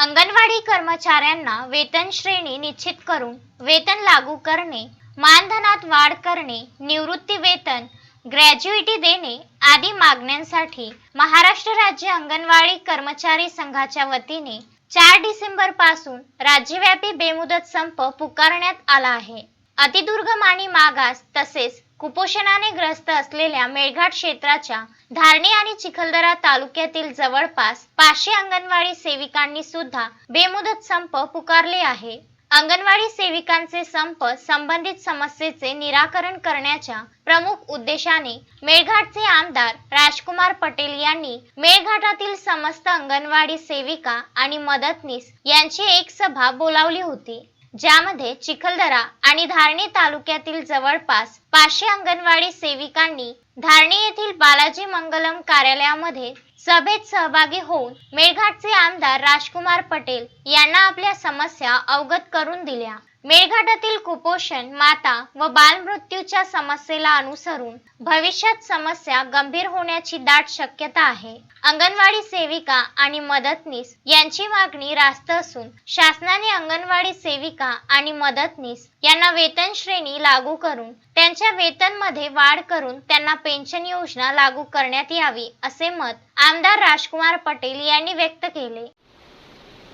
अंगणवाडी कर्मचाऱ्यांना वेतन श्रेणी निश्चित करून वेतन लागू करणे मानधनात वाढ करणे निवृत्ती वेतन ग्रॅज्युइटी देणे आदी मागण्यांसाठी महाराष्ट्र राज्य अंगणवाडी कर्मचारी संघाच्या वतीने चार डिसेंबरपासून राज्यव्यापी बेमुदत संप पुकारण्यात आला आहे. अतिदुर्गम आणि मागास तसेच कुपोषणाने ग्रस्त असलेल्या मेळघाट क्षेत्राच्या धारणी आणि चिखलदरा तालुक्यातील जवळपास पाचशे अंगणवाडी सेविकांनी सुद्धा बेमुदत संप पुकारले आहे. अंगणवाडी सेविकांचे संप संबंधित समस्येचे निराकरण करण्याच्या प्रमुख उद्देशाने मेळघाटचे आमदार राजकुमार पटेल यांनी मेळघाटातील समस्त अंगणवाडी सेविका आणि मदतनीस यांची एक सभा बोलावली होती. ज्यामध्ये चिखलदरा आणि धारणी तालुक्यातील जवळपास पाचशे अंगणवाडी सेविकांनी धारणी येथील बालाजी मंगलम कार्यालयामध्ये सभेत सहभागी होऊन मेळघाटचे आमदार राजकुमार पटेल यांना आपल्या समस्या अवगत करून दिल्या. मेळघाटातील कुपोषण माता व बालमृत्यूच्या समस्येला अनुसरून भविष्यात समस्या गंभीर होण्याची दाट शक्यता आहे. अंगणवाडी सेविका आणि मदतनीस यांची मागणी रास्त असून शासनाने अंगणवाडी सेविका आणि मदतनीस यांना वेतन श्रेणी लागू करून त्यांच्या वेतनमध्ये वाढ करून त्यांना पेन्शन योजना लागू करण्यात यावी असे मत आमदार राजकुमार पटेल यांनी व्यक्त केले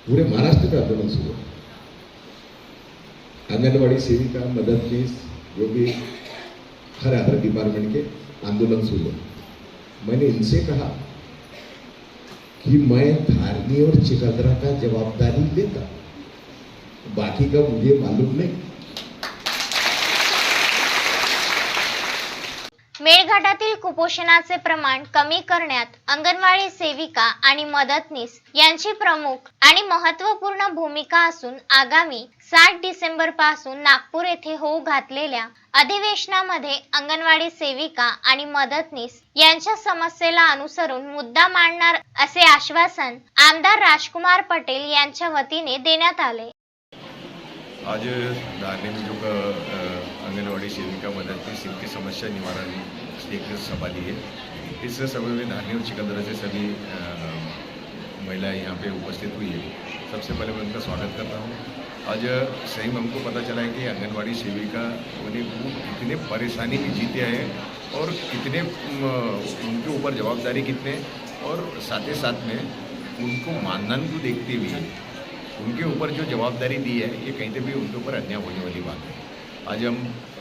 पूरे महाराष्ट्र का आंदोलन शुरू है आंगनबाड़ी सेविका मददनीस जो भी हर हर डिपार्टमेंट के आंदोलन शुरू है मैंने इनसे कहा कि मैं धारनी और चिकदरा का जवाबदारी लेता. बाकी का मुझे मालूम नहीं. मेळघाटातील कुपोषणाचे प्रमाण कमी करण्यात अंगणवाडी सेविका आणि मदतनीस यांची प्रमुख आणि महत्त्वपूर्ण भूमिका असून आगामी सात डिसेंबरपासून नागपूर येथे होऊ घातलेल्या अधिवेशनामध्ये अंगणवाडी सेविका आणि मदतनीस यांच्या समस्येला अनुसरून मुद्दा मांडणार असे आश्वासन आमदार राजकुमार पटेल यांच्या वतीने देण्यात आले. आज जो आंगनवाड़ी सेविका मददनीस इनकी समस्या निवारण एक सभा ली है इस सभा में धारनी और चिकलदरा से सभी महिलाएँ यहाँ पे उपस्थित हुई है. सबसे पहले मैं उनका स्वागत करता हूँ. आज सही में हमको पता चला है कि आंगनवाड़ी सेविका उन्हें वो कितने परेशानी भी जीते हैं और कितने उनके ऊपर जवाबदारी कितने और साथ ही साथ में उनको मानधन को देखते हुए उनके ऊपर जो जवाबदारी दी है, ये कहीं से भी उनके ऊपर अन्याय होने वाली बात है। आज हम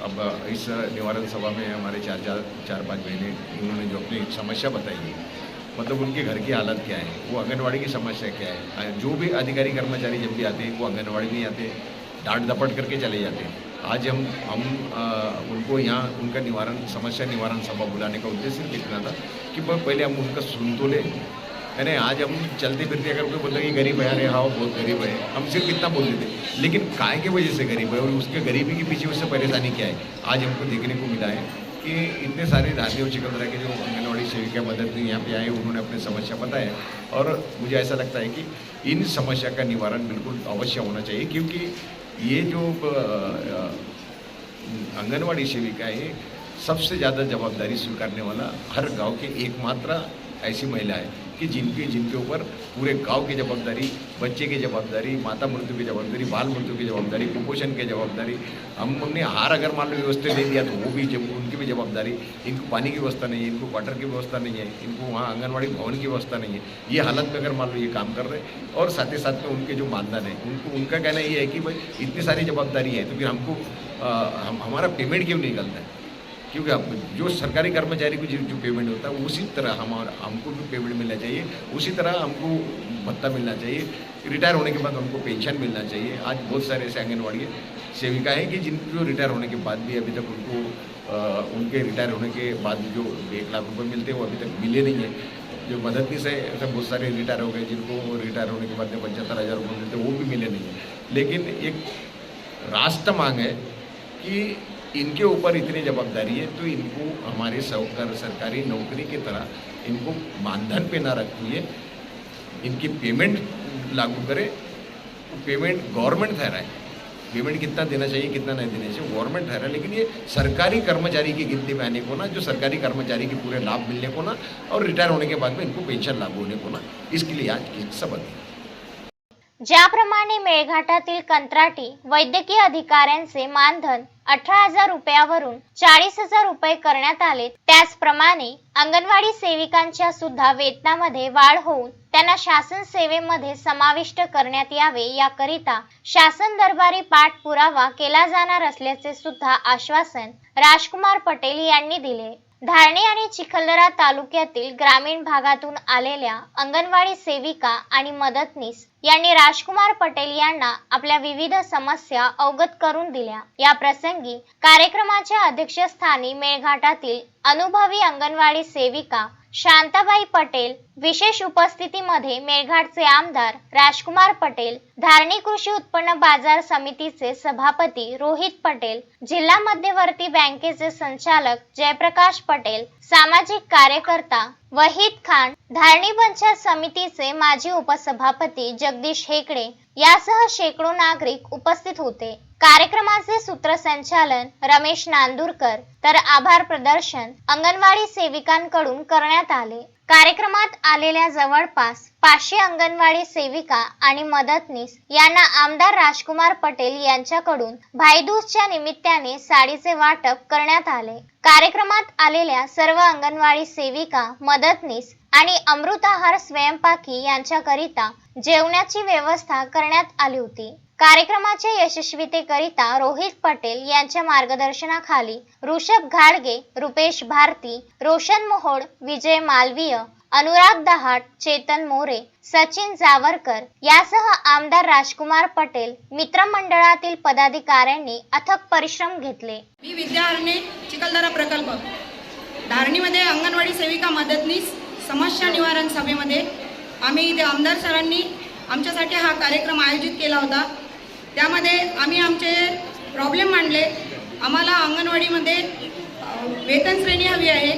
अब इस निवारण सभा में हमारे चार चार चार पाँच महीने उन्होंने जो अपनी समस्या बताई है मतलब उनके घर की हालत क्या है वो आंगनवाड़ी की समस्या क्या है जो भी अधिकारी कर्मचारी जब भी आते हैं वो आंगनवाड़ी में आते डांट दपट करके चले जाते हैं। आज हम हम आ, उनको यहाँ उनका निवारण समस्या निवारण सभा बुलाने का उद्देश्य देखना था कि पहले हम उनका सुन तो लें यानी आज हम चलते फिरते अगर कोई बोलता कि गरीब है, अरे हाँ बहुत गरीब है। हम सिर्फ़ इतना बोल देते। लेकिन काय के वजह से गरीब है और उसके गरीबी के पीछे उससे परेशानी क्या है? आज हमको देखने को मिला है कि इतने सारे धारनी और चिकलदरा के जो आंगनवाड़ी सेविका मदद यहाँ पे आए, उन्होंने अपनी समस्या बताया। और मुझे ऐसा लगता है कि इन समस्या का निवारण बिल्कुल अवश्य होना चाहिए, क्योंकि ये जो आंगनवाड़ी सेविका है, सबसे ज़्यादा जवाबदारी स्वीकारने वाला हर गाँव के एकमात्र ऐसी महिला है। कि जिनके जिनके ऊपर पूरे गाँव की जवाबदारी, बच्चे की जवाबदारी, माता मृत्यु की जवाबदारी, बाल मृत्यु की जवाबदारी, कुपोषण की जवाबदारी, हम हमने हार अगर मान लो व्यवस्था दे दिया तो वो भी जब, उनकी भी जवाबदारी, इनको पानी की व्यवस्था नहीं है, इनको वाटर की व्यवस्था नहीं है, इनको वहाँ आंगनबाड़ी भवन की व्यवस्था नहीं है, ये हालत में अगर मान लो ये काम कर रहे और साथ ही साथ में उनके जो मानदान है, उनको, उनका कहना ये है कि भाई इतनी सारी जवाबदारी है तो फिर हमको हम, हमारा पेमेंट क्यों नहीं निकलता है? क्योंकि अब जो सरकारी कर्मचारी को जो जो पेमेंट होता है उसी तरह हमारा हमको भी पेमेंट मिलना चाहिए। उसी तरह हमको भत्ता मिलना चाहिए। रिटायर होने के बाद हमको पेंशन मिलना चाहिए। आज बहुत सारे ऐसे आंगनबाड़ी सेविका हैं कि जिनको रिटायर होने के बाद भी अभी तक उनको अ, उनके रिटायर होने के बाद जो एक लाख रुपए मिलते हैं वो अभी तक मिले नहीं है। जो मददनीस से ऐसे बहुत सारे रिटायर हो गए जिनको रिटायर होने के बाद में पचहत्तर हज़ार रुपये मिलते वो भी मिले नहीं है। लेकिन एक राष्ट्र मांग है कि इनके ऊपर इतनी जवाबदारी है तो इनको हमारे सरकार सरकारी नौकरी की तरह इनको मानधन पे ना रखिए। इनकी पेमेंट लागू करें। पेमेंट गवर्नमेंट ठहराए। पेमेंट कितना देना चाहिए, कितना नहीं देना चाहिए गवर्नमेंट ठहरा लेकिन ये सरकारी कर्मचारी की गिनती में आने को ना, जो सरकारी कर्मचारी के पूरे लाभ मिलने को ना, और रिटायर होने के बाद में इनको पेंशन लागू होने को ना, इसके लिए आज की सभा दी। ज्याप्रमाणे मेळघाटातील कंत्राटी वैद्यकीय अधिकाऱ्यांचे मानधन अठरा हजार रुपयावरून चाळीस हजार रुपये करण्यात आले त्याचप्रमाणे अंगणवाडी सेविकांच्या सुद्धा वेतनामध्ये वाढ होऊन त्यांना शासन सेवेमध्ये समाविष्ट करण्यात यावे याकरिता शासन दरबारी पाठपुरावा केला जाणार असल्याचे सुद्धा आश्वासन राजकुमार पटेल यांनी दिले. धारणी आणि चिखलदरा तालुक्यातील ग्रामीण भागातून आलेल्या अंगणवाडी सेविका आणि मदतनीस यांनी राजकुमार पटेल यांना आपल्या विविध समस्या अवगत करून दिल्या. या प्रसंगी कार्यक्रमाच्या अध्यक्षस्थानी मेळघाटातील अनुभवी अंगणवाडी सेविका शांताबाई पटेल विशेष उपस्थितीमध्ये मेळघाटचे आमदार राजकुमार पटेल धारणी कृषी उत्पन्न बाजार समितीचे सभापती रोहित पटेल जिल्हा मध्यवर्ती बँकेचे संचालक जयप्रकाश पटेल सामाजिक कार्यकर्ता वहीद खान धारणी पंचायत समितीचे माजी उपसभापती जगदीश हेकडे यासह शेकडो नागरिक उपस्थित होते. कार्यक्रमाचे सूत्रसंचालन रमेश नांदूरकर तर आभार प्रदर्शन अंगणवाडी सेविकांकडून करण्यात आले. कार्यक्रमात आलेल्या जवळपास पाचशे अंगणवाडी सेविका आणि मदतनीस यांना आमदार राजकुमार पटेल यांच्याकडून भाईदूजच्या निमित्ताने साडीचे वाटप करण्यात आले. कार्यक्रमात आलेल्या सर्व अंगणवाडी सेविका मदतनीस आणि अमृताहार स्वयंपाकी यांच्याकरिता जेवणाची व्यवस्था करण्यात आली होती. कार्यक्रमाच्या यशस्वीतेकरिता रोहित पटेल यांच्या मार्गदर्शनाखाली ऋषभ घाडगे रुपेश भारती रोशन मोहोड विजय मालवीय अनुराग दहाट चेतन मोरे सचिन जावरकर यासह आमदार राजकुमार पटेल मित्रमंडळातील पदाधिकाऱ्यांनी अथक परिश्रम घेतले. मी विद्याहरणे चिखलदरा प्रकल्प धारणीमध्ये अंगणवाडी सेविका मदतनीस समस्या निवारण सभेमध्ये आम्ही इथे आमदार सरांनी आमच्यासाठी हा कार्यक्रम आयोजित केला होता. त्यामध्ये आम्ही आमचे प्रॉब्लेम मांडले. आम्हाला अंगणवाडीमध्ये वेतन श्रेणी हवी आहे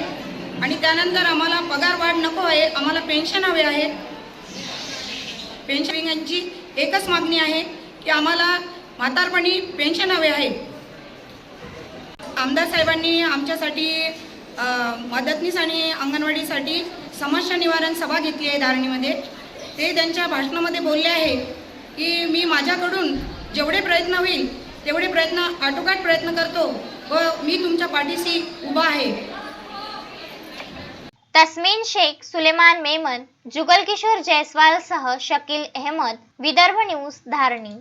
आणि त्यानंतर आम्हाला पगार वाढ नको आहे आम्हाला पेन्शन हवे आहे. पेन्शनिंगांची एकच मागणी आहे की आम्हाला म्हातारपणी पेन्शन हवे आहे. आमदार साहेबांनी आमच्यासाठी मदतनीस आणि अंगणवाडीसाठी समस्या निवारण सभा घेतली आहे धारणीमध्ये. ते त्यांच्या भाषणामध्ये बोलले आहे की मी माझ्याकडून जेवढे प्रयत्न होईल तेवढे प्रयत्न आटोकाट प्रयत्न करतो व मी तुमच्या पाठीशी उभा आहे. तस्मीन शेख सुलेमान मेमन जुगल किशोर जयस्वाल सह शकील अहमद विदर्भ न्यूज धारणी.